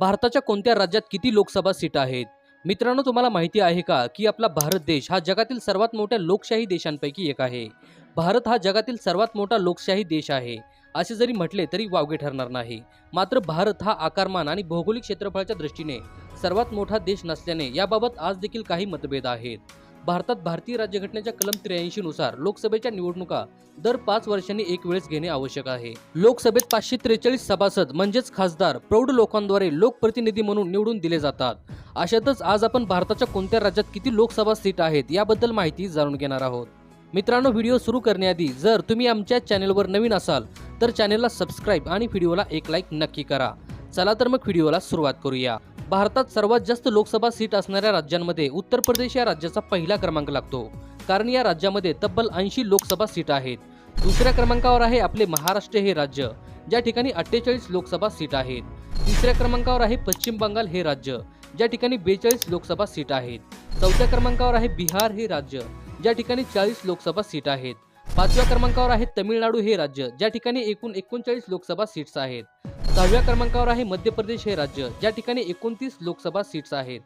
भारताच्या कोणत्या राज्यात किती लोकसभा सीट आहेत? मित्रांनो तुम्हाला माहिती आहे का की आपला भारत देश हा जगातील सर्वात मोठ्या लोकशाही देशांपैकी एक आहे. भारत हा जगातील सर्वात मोठा लोकशाही देश आहे. असे जरी म्हटले तरी वावगे ठरणार नाही. मात्र भारत हा आकारमान आणि भौगोलिक क्षेत्रफळाच्या दृष्टीने सर्वात मोठा देश नसल्याने याबाबत आज देखील काही मतभेद आहेत. भारतात भारतीय राज्यघटनेच्या कलम त्र्याऐंशी नुसार लोकसभेच्या निवडणुका दर पाच वर्षांनी एक वेळेस घेणे आवश्यक आहे. लोकसभेत पाचशे त्रेचाळीस सभासद म्हणजेच खासदार प्रौढ लोकांद्वारे लोकप्रतिनिधी म्हणून निवडून दिले जातात. अशातच आज आपण भारताच्या कोणत्या राज्यात किती लोकसभा सीट आहेत याबद्दल माहिती जाणून घेणार आहोत. मित्रांनो व्हिडिओ सुरू करण्याआधी जर तुम्ही आमच्या चॅनेलवर नवीन असाल तर चॅनेलला सबस्क्राईब आणि व्हिडिओला एक लाईक नक्की करा. चला तर मग व्हिडिओला सुरुवात करूया. भारतात सर्वात जास्त लोकसभा सीट असणाऱ्या राज्यांमध्ये उत्तर प्रदेश या राज्याचा पहिला क्रमांक लागतो. कारण या राज्यामध्ये तब्बल ऐंशी लोकसभा सीट आहेत. दुसऱ्या क्रमांकावर आहे आपले महाराष्ट्र हे राज्य. ज्या ठिकाणी अठ्ठेचाळीस लोकसभा सीट आहेत. तिसऱ्या क्रमांकावर आहे पश्चिम बंगाल हे राज्य. ज्या ठिकाणी बेचाळीस लोकसभा सीट आहेत. चौथ्या क्रमांकावर आहे बिहार हे राज्य. ज्या ठिकाणी चाळीस लोकसभा सीट आहेत. पाचव्या क्रमांकावर आहे तमिळनाडू हे राज्य. ज्या ठिकाणी एकूण एकोणचाळीस लोकसभा सीट्स आहेत. सहाव्या क्रमांकावर आहे मध्य प्रदेश हे राज्य. ज्या ठिकाणी एकोणतीस लोकसभा सीट्स आहेत.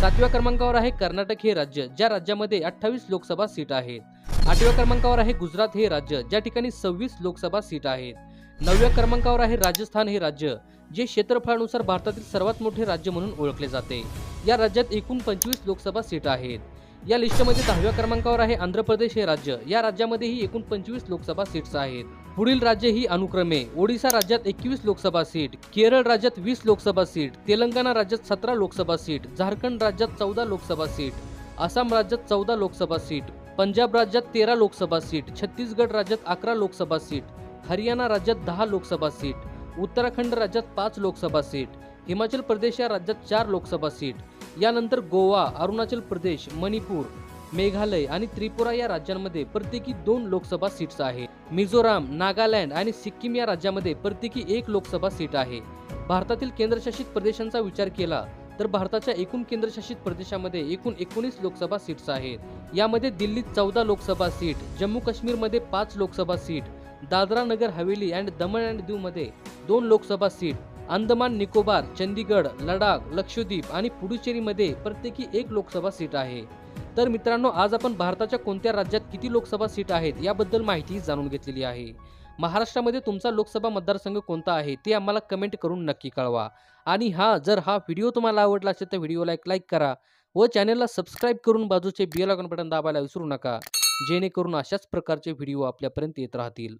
सातव्या क्रमांकावर आहे कर्नाटक हे राज्य ज्या राज्यामध्ये अठ्ठावीस लोकसभा सीट आहेत. आठव्या क्रमांकावर आहे गुजरात हे राज्य ज्या ठिकाणी सव्वीस लोकसभा सीट आहेत. नवव्या क्रमांकावर आहे राजस्थान हे राज्य जे क्षेत्रफळानुसार भारतातील सर्वात मोठे राज्य म्हणून ओळखले जाते. या राज्यात एकूण पंचवीस लोकसभा सीट आहेत. या लिस्टमध्ये दहाव्या क्रमांकावर आहे आंध्र प्रदेश हे राज्य या राज्यामध्येही एकूण पंचवीस लोकसभा सीट्स आहेत पुढील राज्य ही अनुक्रमे ओडिशा राज्यात एकवीस लोकसभा सीट केरळ राज्यात वीस लोकसभा सीट तेलंगणा राज्यात सतरा लोकसभा सीट झारखंड राज्यात चौदा लोकसभा सीट आसाम राज्यात चौदा लोकसभा सीट पंजाब राज्यात तेरा लोकसभा सीट छत्तीसगड राज्यात अकरा लोकसभा सीट हरियाणा राज्यात दहा लोकसभा सीट उत्तराखंड राज्यात पाच लोकसभा सीट हिमाचल प्रदेश या राज्यात चार लोकसभा सीट यानंतर गोवा अरुणाचल प्रदेश मणिपूर मेघालय आणि त्रिपुरा या राज्यांमध्ये प्रत्येकी दोन लोकसभा सीट्स आहेत. मिझोराम नागालँड आणि सिक्कीम या राज्यामध्ये प्रत्येकी एक लोकसभा सीट आहे. भारतातील केंद्रशासित प्रदेशांचा विचार केला तर भारताच्या एकूण केंद्रशासित प्रदेशामध्ये एकूण एकोणीस लोकसभा सीट्स आहेत. यामध्ये दिल्लीत चौदा लोकसभा सीट जम्मू काश्मीरमध्ये पाच Lok Sabha seat Dadra Nagar Haveli and Daman and दीवमध्ये दोन लोकसभा सीट अंदमान निकोबार चंदीगड लडाख लक्षद्वीप आणि पुडुचेरीमध्ये प्रत्येकी एक लोकसभा सीट आहे. तर मित्रांनो आज आपण भारताच्या कोणत्या राज्यात किती लोकसभा सीट आहेत याबद्दल माहिती जाणून घेतलेली आहे. महाराष्ट्रामध्ये तुमचा लोकसभा मतदारसंघ कोणता आहे ते आम्हाला कमेंट करून नक्की कळवा. आणि हा जर हा व्हिडिओ तुम्हाला आवडला असेल तर व्हिडिओला एक लाईक करा व चॅनलला सबस्क्राईब करून बाजूचे बिल आयकॉन बटन दाबायला विसरू नका. जेणेकरून अशाच प्रकारचे व्हिडिओ आपल्यापर्यंत येत राहतील.